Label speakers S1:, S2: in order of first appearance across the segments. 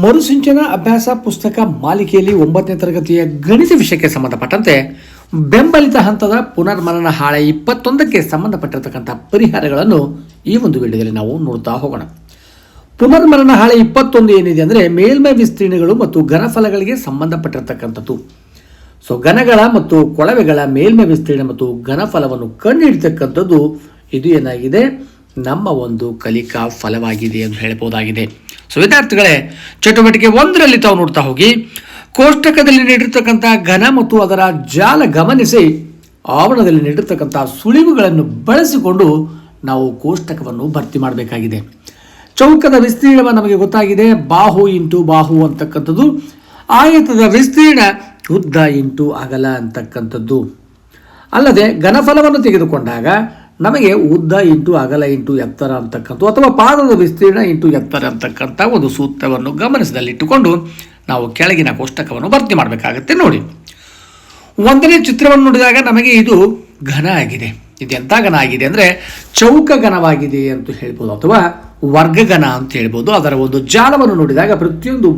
S1: ಮರುಸಿಂಚನ ಅಭ್ಯಾಸ ಪುಸ್ತಕ ಮಾಲಿಕೆಯಲ್ಲಿ ಒಂಬತ್ತನೇ ತರಗತಿಯ ಗಣಿತ ವಿಷಯಕ್ಕೆ ಸಂಬಂಧಪಟ್ಟಂತೆ ಬೆಂಬಲಿತ ಹಂತದ ಪುನರ್ಮನನ ಹಾಳೆ ಇಪ್ಪತ್ತೊಂದಕ್ಕೆ ಸಂಬಂಧಪಟ್ಟಿರತಕ್ಕಂಥ ಪರಿಹಾರಗಳನ್ನು ಈ ಒಂದು ವಿಡಿಯೋದಲ್ಲಿ ನಾವು ನೋಡ್ತಾ ಹೋಗೋಣ. ಪುನರ್ಮನನ ಹಾಳೆ ಇಪ್ಪತ್ತೊಂದು ಏನಿದೆ ಅಂದರೆ ಮೇಲ್ಮೈ ವಿಸ್ತೀರ್ಣಗಳು ಮತ್ತು ಘನಫಲಗಳಿಗೆ ಸಂಬಂಧಪಟ್ಟಿರತಕ್ಕಂಥದ್ದು. ಸೊ ಘನಗಳ ಮತ್ತು ಕೊಳವೆಗಳ ಮೇಲ್ಮೈ ವಿಸ್ತೀರ್ಣ ಮತ್ತು ಘನಫಲವನ್ನು ಕಂಡುಹಿಡಿತಕ್ಕಂಥದ್ದು ಇದು ಏನಾಗಿದೆ? ನಮ್ಮ ಒಂದು ಕಲಿಕಾ ಫಲವಾಗಿದೆ ಎಂದು ಹೇಳಬಹುದಾಗಿದೆ. ಸೊ ವಿದ್ಯಾರ್ಥಿಗಳೇ, ಚಟುವಟಿಕೆ ಒಂದರಲ್ಲಿ ತಾವು ನೋಡ್ತಾ ಹೋಗಿ, ಕೋಷ್ಟಕದಲ್ಲಿ ನೀಡಿರ್ತಕ್ಕಂಥ ಘನ ಮತ್ತು ಅದರ ಜಾಲ ಗಮನಿಸಿ ಆವರಣದಲ್ಲಿ ನೀಡಿರ್ತಕ್ಕಂಥ ಸುಳಿವುಗಳನ್ನು ಬಳಸಿಕೊಂಡು ನಾವು ಕೋಷ್ಟಕವನ್ನು ಭರ್ತಿ ಮಾಡಬೇಕಾಗಿದೆ. ಚೌಕದ ವಿಸ್ತೀರ್ಣ ನಮಗೆ ಗೊತ್ತಾಗಿದೆ, ಬಾಹು ಇಂಟು ಬಾಹು ಅಂತಕ್ಕಂಥದ್ದು. ಆಯತದ ವಿಸ್ತೀರ್ಣ ಉದ್ದ ಇಂಟು ಅಗಲ ಅಂತಕ್ಕಂಥದ್ದು. ಅಲ್ಲದೆ ಘನಫಲವನ್ನು ತೆಗೆದುಕೊಂಡಾಗ ನಮಗೆ ಉದ್ದ ಇಂಟು ಅಗಲ ಇಂಟು ಎತ್ತರ ಅಂತಕ್ಕಂಥ ಅಥವಾ ಪಾದದ ವಿಸ್ತೀರ್ಣ ಇಂಟು ಎತ್ತರ ಅಂತಕ್ಕಂಥ ಒಂದು ಸೂತ್ರವನ್ನು ಗಮನಿಸಿದಲ್ಲಿಟ್ಟುಕೊಂಡು ನಾವು ಕೆಳಗಿನ ಕೋಷ್ಟಕವನ್ನು ಭರ್ತಿ ಮಾಡಬೇಕಾಗತ್ತೆ ನೋಡಿ. ಒಂದನೇ ಚಿತ್ರವನ್ನು ನೋಡಿದಾಗ ನಮಗೆ ಇದು ಘನ ಆಗಿದೆ. ಇದು ಎಂಥ ಘನ ಆಗಿದೆ ಅಂದರೆ ಚೌಕ ಘನವಾಗಿದೆ ಅಂತ ಹೇಳ್ಬೋದು ಅಥವಾ ವರ್ಗಘನ ಅಂತ ಹೇಳ್ಬೋದು. ಅದರ ಒಂದು ಜಾಲವನ್ನು ನೋಡಿದಾಗ ಪ್ರತಿಯೊಂದು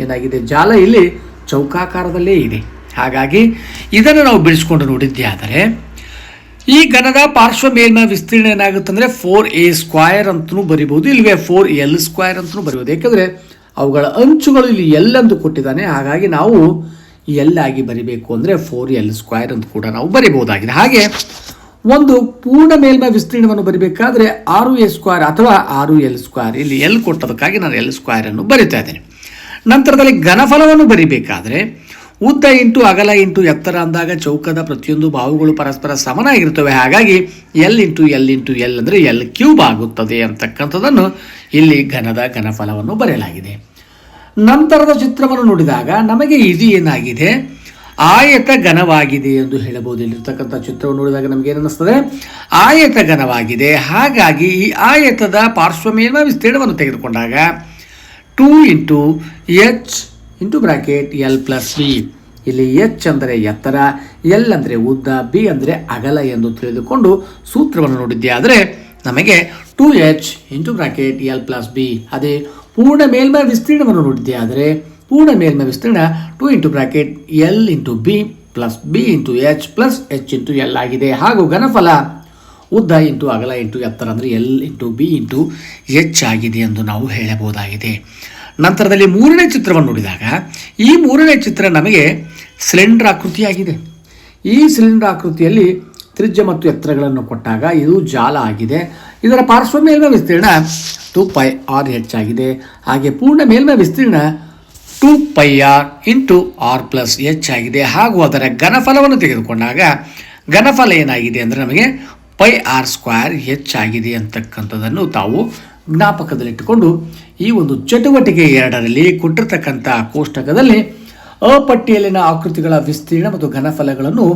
S1: ಏನಾಗಿದೆ? ಜಾಲ ಇಲ್ಲಿ ಚೌಕಾಕಾರದಲ್ಲೇ ಇದೆ. ಹಾಗಾಗಿ ಇದನ್ನು ನಾವು ಬಿಡಿಸ್ಕೊಂಡು ನೋಡಿದ್ದೇ ಆದರೆ ಈ ಘನದ ಪಾರ್ಶ್ವ ಮೇಲ್ಮೈ ವಿಸ್ತೀರ್ಣ ಏನಾಗುತ್ತೆ ಅಂದರೆ ಫೋರ್ ಎ ಸ್ಕ್ವಯರ್ ಅಂತಲೂ ಬರಿಬೋದು ಇಲ್ಲವೇ ಫೋರ್ ಎಲ್ ಸ್ಕ್ವಯರ್ ಅಂತಲೂ ಬರಿಬೋದು. ಯಾಕಂದ್ರೆ ಅವುಗಳ ಅಂಚುಗಳು ಇಲ್ಲಿ ಎಲ್ ಎಂದು ಕೊಟ್ಟಿದ್ದಾನೆ. ಹಾಗಾಗಿ ನಾವು ಎಲ್ ಆಗಿ ಬರಿಬೇಕು ಅಂದರೆ ಫೋರ್ ಎಲ್ ಸ್ಕ್ವಯರ್ ಅಂತ ಕೂಡ ನಾವು ಬರಿಬಹುದಾಗಿದೆ ಹಾಗೆ ಒಂದು ಪೂರ್ಣ ಮೇಲ್ಮೈ ವಿಸ್ತೀರ್ಣವನ್ನು ಬರಿಬೇಕಾದ್ರೆ ಆರು ಎ ಸ್ಕ್ವೇರ್ ಅಥವಾ ಆರು ಎಲ್ ಸ್ಕ್ವೇರ್ ಇಲ್ಲಿ ಎಲ್ ಕೊಟ್ಟದಕ್ಕಾಗಿ ನಾನು ಎಲ್ ಸ್ಕ್ವೇರ್ ಅನ್ನು ಬರಿತಾ ಇದ್ದೇನೆ. ನಂತರದಲ್ಲಿ ಘನಫಲವನ್ನು ಬರಿಬೇಕಾದ್ರೆ ಉದ್ದ ಇಂಟು ಅಗಲ ಇಂಟು ಎತ್ತರ ಅಂದಾಗ ಚೌಕದ ಪ್ರತಿಯೊಂದು ಬಾಹುಗಳು ಪರಸ್ಪರ ಸಮನಾಗಿರ್ತವೆ ಹಾಗಾಗಿ L into L into L ಅಂದರೆ ಎಲ್ ಕ್ಯೂಬ್ ಆಗುತ್ತದೆ ಅಂತಕ್ಕಂಥದ್ದನ್ನು ಇಲ್ಲಿ ಘನದ ಘನಫಲವನ್ನು ಬರೆಯಲಾಗಿದೆ. ನಂತರದ ಚಿತ್ರವನ್ನು ನೋಡಿದಾಗ ನಮಗೆ ಇದು ಏನಾಗಿದೆ? ಆಯತ ಘನವಾಗಿದೆ ಎಂದು ಹೇಳಬಹುದು. ಇಲ್ಲಿರ್ತಕ್ಕಂಥ ಚಿತ್ರವನ್ನು ನೋಡಿದಾಗ ನಮಗೆ ಏನನ್ನಿಸ್ತದೆ ಆಯತ ಘನವಾಗಿದೆ. ಹಾಗಾಗಿ ಈ ಆಯತದ ಮೇಲ್ಮೈ ವಿಸ್ತೀರ್ಣವನ್ನು ತೆಗೆದುಕೊಂಡಾಗ two into H into bracket L plus B ಇಲ್ಲಿ ಎಚ್ ಅಂದರೆ ಎತ್ತರ, ಎಲ್ ಅಂದರೆ ಉದ್ದ, ಬಿ ಅಂದರೆ ಅಗಲ ಎಂದು ತಿಳಿದುಕೊಂಡು ಸೂತ್ರವನ್ನು ನೋಡಿದ್ದೆ. ಆದರೆ ನಮಗೆ two H into bracket L plus B, ಅದೇ ಪೂರ್ಣ ಮೇಲ್ಮೈ ವಿಸ್ತೀರ್ಣವನ್ನು ನೋಡಿದ್ದೆ. ಆದರೆ ಪೂರ್ಣ ಮೇಲ್ಮೈ ವಿಸ್ತೀರ್ಣ two into bracket L into B plus B into H plus H into L ಆಗಿದೆ. ಹಾಗೂ ಘನಫಲ ಉದ್ದ ಇಂಟು ಅಗಲ ಇಂಟು ಎತ್ತರ ಅಂದರೆ L into B into H ಆಗಿದೆ ಎಂದು ನಾವು ಹೇಳಬಹುದಾಗಿದೆ. ನಂತರದಲ್ಲಿ ಮೂರನೇ ಚಿತ್ರವನ್ನು ನೋಡಿದಾಗ ಈ ಮೂರನೇ ಚಿತ್ರ ನಮಗೆ ಸಿಲಿಂಡರ್ ಆಕೃತಿಯಾಗಿದೆ ಈ ಸಿಲಿಂಡರ್ ಆಕೃತಿಯಲ್ಲಿ ತ್ರಿಜ್ಯ ಮತ್ತು ಎತ್ತರಗಳನ್ನು ಕೊಟ್ಟಾಗ ಇದು ಜಾಲ ಆಗಿದೆ. ಇದರ ಪಾರ್ಶ್ವ ಮೇಲ್ಮೈ ವಿಸ್ತೀರ್ಣ ಟು ಪೈ ಆರ್ ಹೆಚ್ಚಾಗಿದೆ. ಹಾಗೆ ಪೂರ್ಣ ಮೇಲ್ಮೈ ವಿಸ್ತೀರ್ಣ two pi R into R plus H ಆಗಿದೆ ಹಾಗೂ ಅದರ ಘನಫಲವನ್ನು ತೆಗೆದುಕೊಂಡಾಗ ಘನಫಲ ಏನಾಗಿದೆ ಅಂದರೆ ನಮಗೆ ಪೈ ಆರ್ ಸ್ಕ್ವೇರ್ ಹೆಚ್ಚಾಗಿದೆ ಅಂತಕ್ಕಂಥದ್ದನ್ನು ತಾವು ಜ್ಞಾಪಕದಲ್ಲಿಟ್ಟುಕೊಂಡು ಈ ಒಂದು ಚಟುವಟಿಕೆ ಎರಡರಲ್ಲಿ ಕೊಟ್ಟಿರ್ತಕ್ಕಂಥ ಕೋಷ್ಟಕದಲ್ಲಿ ಅ ಪಟ್ಟಿಯಲ್ಲಿನ ಆಕೃತಿಗಳ ವಿಸ್ತೀರ್ಣ ಮತ್ತು ಘನಫಲಗಳನ್ನು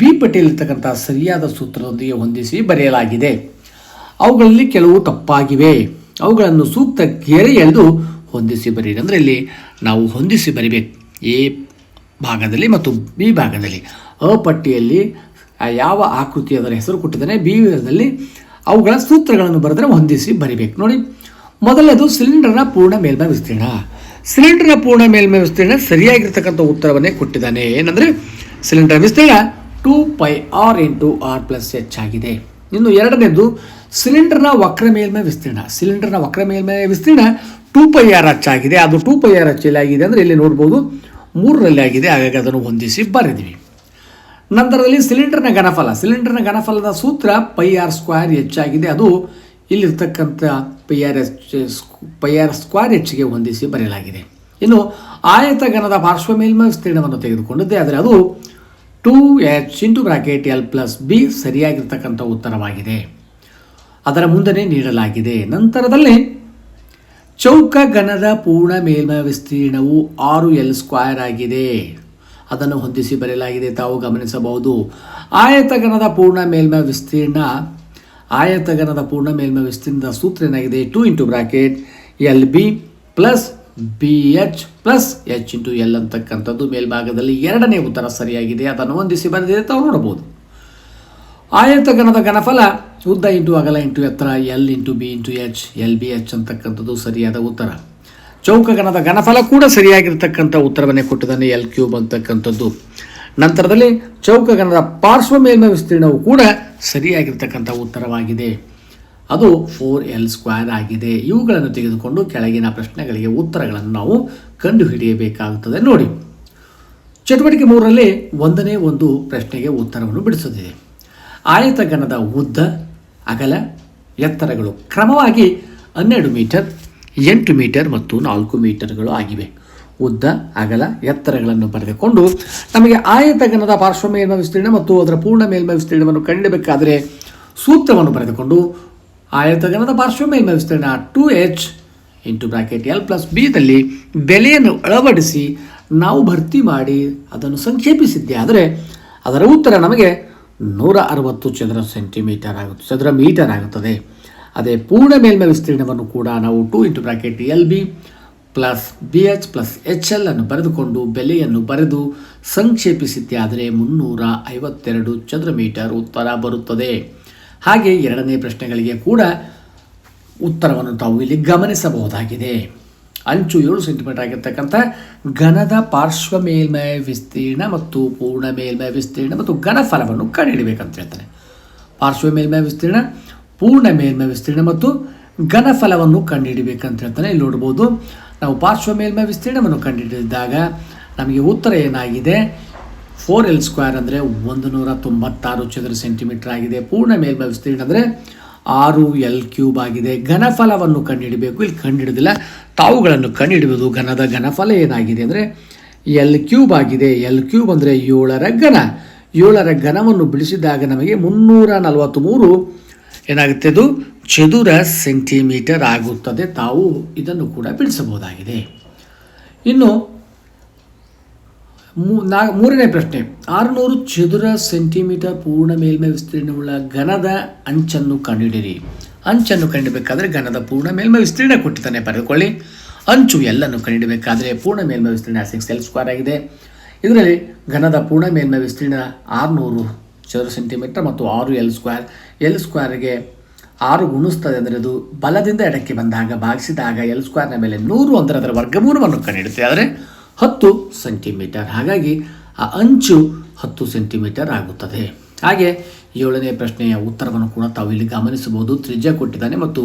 S1: ಬಿ ಪಟ್ಟಿಯಲ್ಲಿರ್ತಕ್ಕಂಥ ಸರಿಯಾದ ಸೂತ್ರದೊಂದಿಗೆ ಹೊಂದಿಸಿ ಬರೆಯಲಾಗಿದೆ. ಅವುಗಳಲ್ಲಿ ಕೆಲವು ತಪ್ಪಾಗಿವೆ. ಅವುಗಳನ್ನು ಸೂಕ್ತ ಗೆರೆ ಎಳೆದು ಹೊಂದಿಸಿ ಬರೀರಿ. ಅಂದರೆ ಇಲ್ಲಿ ನಾವು ಹೊಂದಿಸಿ ಬರಿಬೇಕು. ಎ ಭಾಗದಲ್ಲಿ ಮತ್ತು ಬಿ ಭಾಗದಲ್ಲಿ. ಅ ಪಟ್ಟಿಯಲ್ಲಿ ಯಾವ ಆಕೃತಿ ಅದರ ಹೆಸರು ಕೊಟ್ಟಿದ್ದಾನೆ, ಬಿ ವಿಧದಲ್ಲಿ ಅವುಗಳ ಸೂತ್ರಗಳನ್ನು ಬರೆದರೆ ಹೊಂದಿಸಿ ಬರಿಬೇಕು. ನೋಡಿ, ಮೊದಲನೇದು ಸಿಲಿಂಡರ್ನ ಪೂರ್ಣ ಮೇಲ್ಮೈ ವಿಸ್ತೀರ್ಣ. ಸಿಲಿಂಡರ್ನ ಪೂರ್ಣ ಮೇಲ್ಮೈ ವಿಸ್ತೀರ್ಣ ಸರಿಯಾಗಿರ್ತಕ್ಕಂಥ ಉತ್ತರವನ್ನೇ ಕೊಟ್ಟಿದ್ದಾನೆ. ಏನಂದರೆ, ಸಿಲಿಂಡರ್ ವಿಸ್ತೀರ್ಣ two pi R into R plus H ಆಗಿದೆ. ಇನ್ನು ಎರಡನೇದು, ಸಿಲಿಂಡರ್ನ ವಕ್ರ ಮೇಲ್ಮೈ ವಿಸ್ತೀರ್ಣ. ಸಿಲಿಂಡರ್ನ ವಕ್ರ ಮೇಲ್ಮೈ ವಿಸ್ತೀರ್ಣ ಟೂ ಪೈ ಆರ್ ಎಚ್ ಆಗಿದೆ. ಅದು ಟೂ ಪೈ ಆರ್ ಎಚ್ ಎಲ್ಲಿ ಆಗಿದೆ ಅಂದರೆ ಇಲ್ಲಿ ನೋಡ್ಬೋದು, ಮೂರರಲ್ಲಿ ಆಗಿದೆ. ಹಾಗಾಗಿ ಅದನ್ನು ಹೊಂದಿಸಿ ಬರೆದಿವಿ. ನಂತರದಲ್ಲಿ ಸಿಲಿಂಡರ್ನ ಘನಫಲ. ಸಿಲಿಂಡರ್ನ ಘನಫಲದ ಸೂತ್ರ ಪೈ ಆರ್ ಸ್ಕ್ವೇರ್ ಹೆಚ್ಚಾಗಿದೆ ಅದು ಇಲ್ಲಿರ್ತಕ್ಕಂಥ pi R S pi R square ಹೆಚ್ಚಿಗೆ ಹೊಂದಿಸಿ ಬರೆಯಲಾಗಿದೆ. ಇನ್ನು ಆಯತ ಗಣದ ಪಾರ್ಶ್ವ ಮೇಲ್ಮೈ ವಿಸ್ತೀರ್ಣವನ್ನು ತೆಗೆದುಕೊಂಡಿದ್ದೆ, ಆದರೆ ಅದು two H into bracket L plus B ಸರಿಯಾಗಿರ್ತಕ್ಕಂಥ ಉತ್ತರವಾಗಿದೆ. ಅದರ ಮುಂದನೆ ನೀಡಲಾಗಿದೆ. ನಂತರದಲ್ಲಿ ಚೌಕ ಗಣದ ಪೂರ್ಣ ಮೇಲ್ಮೈ ವಿಸ್ತೀರ್ಣವು ಆರು ಎಲ್ ಸ್ಕ್ವೈರ್ ಆಗಿದೆ. ಅದನ್ನು ಹೊಂದಿಸಿ ಬರೆಯಲಾಗಿದೆ ತಾವು ಗಮನಿಸಬಹುದು. ಆಯತಗನದ ಪೂರ್ಣ ಮೇಲ್ಮೈ ವಿಸ್ತೀರ್ಣ ಆಯತಗನದ ಪೂರ್ಣ ಮೇಲ್ಮೈ ವಿಸ್ತೀರ್ಣದ ಸೂತ್ರ ಏನಾಗಿದೆ? Two into bracket L B plus B H plus H into L ಅಂತಕ್ಕಂಥದ್ದು ಮೇಲ್ಭಾಗದಲ್ಲಿ ಎರಡನೇ ಉತ್ತರ ಸರಿಯಾಗಿದೆ. ಅದನ್ನು ಹೊಂದಿಸಿ ಬರೆದಿದೆ ತಾವು ನೋಡಬಹುದು. ಆಯತಗನದ ಘನಫಲ ಉದ್ದ ಇಂಟು ಅಗಲ ಇಂಟು ಎತ್ತರ L into B into H L B H ಅಂತಕ್ಕಂಥದ್ದು ಸರಿಯಾದ ಉತ್ತರ. ಚೌಕಗಣದ ಘನಫಲ ಕೂಡ ಸರಿಯಾಗಿರ್ತಕ್ಕಂಥ ಉತ್ತರವನ್ನೇ ಕೊಟ್ಟಿದ್ದಾನೆ ಎಲ್ ಕ್ಯೂಬ್ ಅಂತಕ್ಕಂಥದ್ದು. ನಂತರದಲ್ಲಿ ಚೌಕಗಣದ ಪಾರ್ಶ್ವ ಮೇಲ್ಮೈ ವಿಸ್ತೀರ್ಣವು ಕೂಡ ಸರಿಯಾಗಿರ್ತಕ್ಕಂಥ ಉತ್ತರವಾಗಿದೆ. ಅದು ಫೋರ್ ಎಲ್ ಸ್ಕ್ವೇರ್ ಆಗಿದೆ. ಇವುಗಳನ್ನು ತೆಗೆದುಕೊಂಡು ಕೆಳಗಿನ ಪ್ರಶ್ನೆಗಳಿಗೆ ಉತ್ತರಗಳನ್ನು ನಾವು ಕಂಡುಹಿಡಿಯಬೇಕಾಗುತ್ತದೆ. ನೋಡಿ, ಚಟುವಟಿಕೆ ಮೂರರಲ್ಲಿ ಒಂದನೇ ಒಂದು ಪ್ರಶ್ನೆಗೆ ಉತ್ತರವನ್ನು ಬಿಡಿಸುತ್ತಿದೆ. ಆಯತಗಣದ ಉದ್ದ, ಅಗಲ, ಎತ್ತರಗಳು ಕ್ರಮವಾಗಿ ಹನ್ನೆರಡು ಮೀಟರ್, ಎಂಟು ಮೀಟರ್ ಮತ್ತು ನಾಲ್ಕು ಮೀಟರ್ಗಳು ಆಗಿವೆ. ಉದ್ದ, ಅಗಲ, ಎತ್ತರಗಳನ್ನು ಬರೆದುಕೊಂಡು ನಮಗೆ ಆಯತಗಣದ ಪಾರ್ಶ್ವ ಮೇಲ್ಮೈ ವಿಸ್ತೀರ್ಣ ಮತ್ತು ಅದರ ಪೂರ್ಣ ಮೇಲ್ಮೈ ವಿಸ್ತೀರ್ಣವನ್ನು ಕಂಡುಬೇಕಾದರೆ ಸೂತ್ರವನ್ನು ಬರೆದುಕೊಂಡು ಆಯತಗಣದ ಪಾರ್ಶ್ವ ಮೇಲ್ಮೈ ವಿಸ್ತೀರ್ಣ two H into bracket L plus ಬಿದಲ್ಲಿ ಬೆಲೆಯನ್ನು ಅಳವಡಿಸಿ ನಾವು ಭರ್ತಿ ಮಾಡಿ ಅದನ್ನು ಸಂಕ್ಷೇಪಿಸಿದ್ದೆ ಆದರೆ ಅದರ ಉತ್ತರ ನಮಗೆ ನೂರ ಅರವತ್ತು ಚದರ ಸೆಂಟಿಮೀಟರ್ ಆಗುತ್ತೆ, ಚದರ ಮೀಟರ್ ಆಗುತ್ತದೆ. ಅದೇ ಪೂರ್ಣ ಮೇಲ್ಮೈ ವಿಸ್ತೀರ್ಣವನ್ನು ಕೂಡ ನಾವು two into bracket L B plus B H plus H L ಅನ್ನು ಬರೆದುಕೊಂಡು ಬೆಲೆಯನ್ನು ಬರೆದು ಸಂಕ್ಷೇಪಿಸಿದ್ದೆ ಆದರೆ ಮುನ್ನೂರ ಐವತ್ತೆರಡು ಚದರ ಮೀಟರ್ ಉತ್ತರ ಬರುತ್ತದೆ. ಹಾಗೆ ಎರಡನೇ ಪ್ರಶ್ನೆಗಳಿಗೆ ಕೂಡ ಉತ್ತರವನ್ನು ತಾವು ಇಲ್ಲಿ ಗಮನಿಸಬಹುದಾಗಿದೆ. ಅಂಚು ಏಳು ಸೆಂಟಿಮೀಟರ್ ಆಗಿರ್ತಕ್ಕಂಥ ಘನದ ಪಾರ್ಶ್ವ ಮೇಲ್ಮೈ ವಿಸ್ತೀರ್ಣ ಮತ್ತು ಪೂರ್ಣ ಮೇಲ್ಮೈ ವಿಸ್ತೀರ್ಣ ಮತ್ತು ಘನಫಲವನ್ನು ಕಂಡುಹಿಡಬೇಕಂತ ಹೇಳ್ತಾರೆ. ಪಾರ್ಶ್ವ ಮೇಲ್ಮೈ ವಿಸ್ತೀರ್ಣ, ಪೂರ್ಣ ಮೇಲ್ಮೈ ವಿಸ್ತೀರ್ಣ ಮತ್ತು ಘನಫಲವನ್ನು ಕಂಡುಹಿಡಿಬೇಕಂತ ಹೇಳ್ತಾನೆ ಇಲ್ಲಿ ನೋಡ್ಬೋದು ನಾವು ಪಾರ್ಶ್ವ ಮೇಲ್ಮೈ ವಿಸ್ತೀರ್ಣವನ್ನು ಕಂಡುಹಿಡಿದಾಗ ನಮಗೆ ಉತ್ತರ ಏನಾಗಿದೆ? ಫೋರ್ ಎಲ್ ಸ್ಕ್ವೇರ್ ಅಂದರೆ ಒಂದು ನೂರ ತೊಂಬತ್ತಾರು ಚದರ ಸೆಂಟಿಮೀಟರ್ ಆಗಿದೆ. ಪೂರ್ಣ ಮೇಲ್ಮೈ ವಿಸ್ತೀರ್ಣ ಅಂದರೆ ಆರು ಎಲ್ ಕ್ಯೂಬ್ ಆಗಿದೆ. ಘನಫಲವನ್ನು ಕಂಡುಹಿಡಬೇಕು ಇಲ್ಲಿ ಕಂಡುಹಿಡಿದಿಲ್ಲ ತಾವುಗಳನ್ನು ಕಂಡುಹಿಡಿಯುವುದು ಘನದ ಘನಫಲ ಏನಾಗಿದೆ ಅಂದರೆ ಎಲ್ ಕ್ಯೂಬ್ ಆಗಿದೆ. ಎಲ್ ಕ್ಯೂಬ್ ಅಂದರೆ ಏಳರ ಘನ. ಏಳರ ಘನವನ್ನು ಬಿಡಿಸಿದಾಗ ನಮಗೆ ಮುನ್ನೂರ ನಲವತ್ತ್ಮೂರು ಏನಾಗುತ್ತೆ ಅದು? ಚದುರ ಸೆಂಟಿಮೀಟರ್ ಆಗುತ್ತದೆ. ತಾವು ಇದನ್ನು ಕೂಡ ಬಿಡಿಸಬಹುದಾಗಿದೆ. ಇನ್ನು ಮೂರನೇ ಪ್ರಶ್ನೆ. ಆರುನೂರು ಚದುರ ಸೆಂಟಿಮೀಟರ್ ಪೂರ್ಣ ಮೇಲ್ಮೈ ವಿಸ್ತೀರ್ಣವುಳ್ಳ ಘನದ ಅಂಚನ್ನು ಕಂಡುಹಿಡಿಯಿರಿ. ಅಂಚನ್ನು ಕಂಡುಹಿಡಬೇಕಾದ್ರೆ ಘನದ ಪೂರ್ಣ ಮೇಲ್ಮೈ ವಿಸ್ತೀರ್ಣ ಕೊಟ್ಟಿದ್ದಾನೆ ಪಡೆದುಕೊಳ್ಳಿ. ಅಂಚು ಎಲ್ಲನ್ನು ಕಂಡುಹಿಡಬೇಕಾದ್ರೆ ಪೂರ್ಣ ಮೇಲ್ಮೈ ವಿಸ್ತೀರ್ಣ ಸಿಕ್ಸ್ ಎಲ್ ಸ್ಕ್ವೇರ್ ಆಗಿದೆ. ಇದರಲ್ಲಿ ಘನದ ಪೂರ್ಣ ಮೇಲ್ಮೈ ವಿಸ್ತೀರ್ಣ ಆರುನೂರು ಚದುರ ಸೆಂಟಿಮೀಟರ್ ಮತ್ತು ಆರು ಎಲ್ ಸ್ಕ್ವೇರ್ ಎಲ್ ಸ್ಕ್ವೇರ್ಗೆ ಆರು ಗುಣಿಸ್ತದೆ ಅಂದರೆ ಅದು ಬಲದಿಂದ ಎಡಕ್ಕೆ ಬಂದಾಗ ಭಾಗಿಸಿದಾಗ ಎಲ್ ಸ್ಕ್ವೇರ್ನ ಮೇಲೆ ನೂರು ಅಂದರೆ ಅದರ ವರ್ಗಮೂಲವನ್ನು ಕಂಡಿಡುತ್ತೆ ಆದರೆ ಹತ್ತು ಸೆಂಟಿಮೀಟರ್ ಹಾಗಾಗಿ ಆ ಅಂಚು ಹತ್ತು ಸೆಂಟಿಮೀಟರ್ ಆಗುತ್ತದೆ. ಹಾಗೆ ಏಳನೇ ಪ್ರಶ್ನೆಯ ಉತ್ತರವನ್ನು ಕೂಡ ತಾವು ಇಲ್ಲಿ ಗಮನಿಸಬಹುದು. ತ್ರಿಜ್ಯ ಕೊಟ್ಟಿದ್ದಾನೆ ಮತ್ತು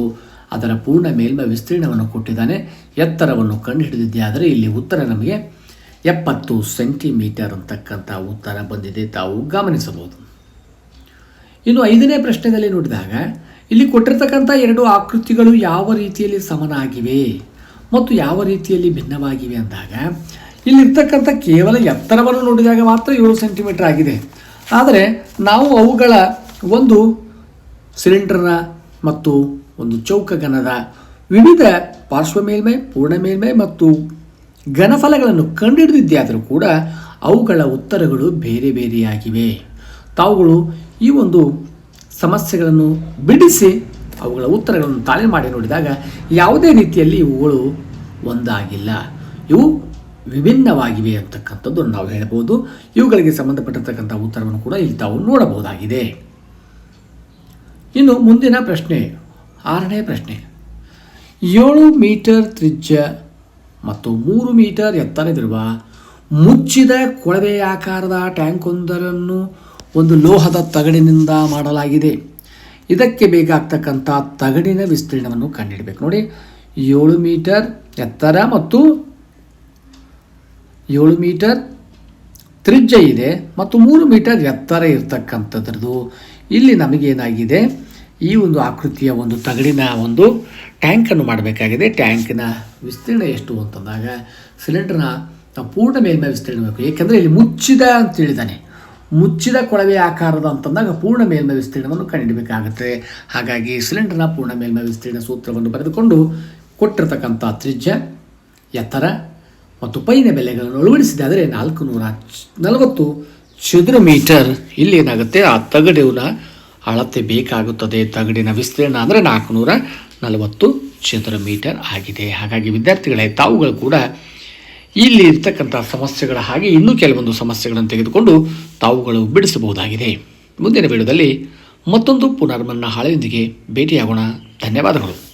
S1: ಅದರ ಪೂರ್ಣ ಮೇಲ್ಮೈ ವಿಸ್ತೀರ್ಣವನ್ನು ಕೊಟ್ಟಿದ್ದಾನೆ. ಎತ್ತರವನ್ನು ಕಂಡುಹಿಡಿದಿದ್ದೆ ಆದರೆ ಇಲ್ಲಿ ಉತ್ತರ ನಮಗೆ ಎಪ್ಪತ್ತು ಸೆಂಟಿಮೀಟರ್ ಅಂತಕ್ಕಂಥ ಉತ್ತರ ಬಂದಿದೆ ತಾವು ಗಮನಿಸಬಹುದು. ಇನ್ನು ಐದನೇ ಪ್ರಶ್ನೆಯಲ್ಲಿ ನೋಡಿದಾಗ ಇಲ್ಲಿ ಕೊಟ್ಟಿರ್ತಕ್ಕಂಥ ಎರಡು ಆಕೃತಿಗಳು ಯಾವ ರೀತಿಯಲ್ಲಿ ಸಮನಾಗಿವೆ ಮತ್ತು ಯಾವ ರೀತಿಯಲ್ಲಿ ಭಿನ್ನವಾಗಿವೆ ಅಂದಾಗ ಇಲ್ಲಿರ್ತಕ್ಕಂಥ ಕೇವಲ ಎತ್ತರವನ್ನು ನೋಡಿದಾಗ ಮಾತ್ರ ಏಳು ಸೆಂಟಿಮೀಟರ್ ಆಗಿದೆ. ಆದರೆ ನಾವು ಅವುಗಳ ಒಂದು ಸಿಲಿಂಡರ್ನ ಮತ್ತು ಒಂದು ಚೌಕಗನದ ವಿವಿಧ ಪಾರ್ಶ್ವ ಮೇಲ್ಮೈ, ಪೂರ್ಣ ಮೇಲ್ಮೈ ಮತ್ತು ಘನಫಲಗಳನ್ನು ಕಂಡುಹಿಡಿದಿದ್ದಾದರೂ ಕೂಡ ಅವುಗಳ ಉತ್ತರಗಳು ಬೇರೆ ಬೇರೆಯಾಗಿವೆ. ತಾವುಗಳು ಈ ಒಂದು ಸಮಸ್ಯೆಗಳನ್ನು ಬಿಡಿಸಿ ಅವುಗಳ ಉತ್ತರಗಳನ್ನು ತಾಳೆ ಮಾಡಿ ನೋಡಿದಾಗ ಯಾವುದೇ ರೀತಿಯಲ್ಲಿ ಇವುಗಳು ಒಂದಾಗಿಲ್ಲ. ಇವು ವಿಭಿನ್ನವಾಗಿವೆ ಅಂತಕ್ಕಂಥದ್ದು ನಾವು ಹೇಳಬಹುದು. ಇವುಗಳಿಗೆ ಸಂಬಂಧಪಟ್ಟಿರ್ತಕ್ಕಂಥ ಉತ್ತರವನ್ನು ಕೂಡ ಇಲ್ಲಿ ತಾವು ನೋಡಬಹುದಾಗಿದೆ. ಇನ್ನು ಮುಂದಿನ ಪ್ರಶ್ನೆ, ಆರನೇ ಪ್ರಶ್ನೆ. ಏಳು ಮೀಟರ್ ತ್ರಿಜ್ಯ ಮತ್ತು ಮೂರು ಮೀಟರ್ ಎತ್ತರವಿರುವ ಮುಚ್ಚಿದ ಕೊಳವೆಯಾಕಾರದ ಟ್ಯಾಂಕ್ ಒಂದು ಲೋಹದ ತಗಡಿನಿಂದ ಮಾಡಲಾಗಿದೆ. ಇದಕ್ಕೆ ಬೇಕಾಗ್ತಕ್ಕಂಥ ತಗಡಿನ ವಿಸ್ತೀರ್ಣವನ್ನು ಕಂಡುಹಿಡಬೇಕು. ನೋಡಿ, ಏಳು ಮೀಟರ್ ಎತ್ತರ ಮತ್ತು ಏಳು ಮೀಟರ್ ತ್ರಿಜ್ಯ ಇದೆ ಮತ್ತು ಮೂರು ಮೀಟರ್ ಎತ್ತರ ಇರತಕ್ಕಂಥದ್ರದ್ದು. ಇಲ್ಲಿ ನಮಗೇನಾಗಿದೆ ಈ ಒಂದು ಆಕೃತಿಯ ಒಂದು ತಗಡಿನ ಒಂದು ಟ್ಯಾಂಕನ್ನು ಮಾಡಬೇಕಾಗಿದೆ. ಟ್ಯಾಂಕಿನ ವಿಸ್ತೀರ್ಣ ಎಷ್ಟು ಅಂತಂದಾಗ ಸಿಲಿಂಡರ್ನ ಪೂರ್ಣ ಮೇಲ್ಮೈ ವಿಸ್ತೀರ್ಣ ಬೇಕು ಏಕೆಂದರೆ ಇಲ್ಲಿ ಮುಚ್ಚಿದ ಅಂತ ಹೇಳಿದ್ದಾನೆ ಮುಚ್ಚಿದ ಕೊಳವೆ ಆಕಾರದ ಅಂತಂದಾಗ ಪೂರ್ಣ ಮೇಲ್ಮೈ ವಿಸ್ತೀರ್ಣವನ್ನು ಕಂಡುಹಿಡಬೇಕಾಗುತ್ತೆ. ಹಾಗಾಗಿ ಸಿಲಿಂಡರ್ನ ಪೂರ್ಣ ಮೇಲ್ಮೈ ವಿಸ್ತೀರ್ಣ ಸೂತ್ರವನ್ನು ಬರೆದುಕೊಂಡು ಕೊಟ್ಟಿರತಕ್ಕಂಥ ತ್ರಿಜ್ಯ, ಎತ್ತರ ಮತ್ತು ಪೈನ ಬೆಲೆಗಳನ್ನು ಅಳವಡಿಸಿದಾದರೆ ನಾಲ್ಕು ನೂರ ನಲವತ್ತು ಚದುರ ಮೀಟರ್ ಇಲ್ಲಿ ಏನಾಗುತ್ತೆ? ಆ ತಗಡಿನ ಅಳತೆ ಬೇಕಾಗುತ್ತದೆ. ತಗಡಿನ ವಿಸ್ತೀರ್ಣ ಅಂದರೆ ನಾಲ್ಕುನೂರ ನಲವತ್ತು ಚದುರ ಮೀಟರ್ ಆಗಿದೆ. ಹಾಗಾಗಿ ವಿದ್ಯಾರ್ಥಿಗಳೇ, ತಾವುಗಳು ಕೂಡ ಇಲ್ಲಿ ಇರ್ತಕ್ಕಂಥ ಸಮಸ್ಯೆಗಳ ಹಾಗೆ ಇನ್ನೂ ಕೆಲವೊಂದು ಸಮಸ್ಯೆಗಳನ್ನು ತೆಗೆದುಕೊಂಡು ತಾವುಗಳು ಬಿಡಿಸಬಹುದಾಗಿದೆ. ಮುಂದಿನ ವಿಡಿಯೋದಲ್ಲಿ ಮತ್ತೊಂದು ಪುನರ್ಮನ್ನ ಹಾಳೆಯೊಂದಿಗೆ ಭೇಟಿಯಾಗೋಣ. ಧನ್ಯವಾದಗಳು.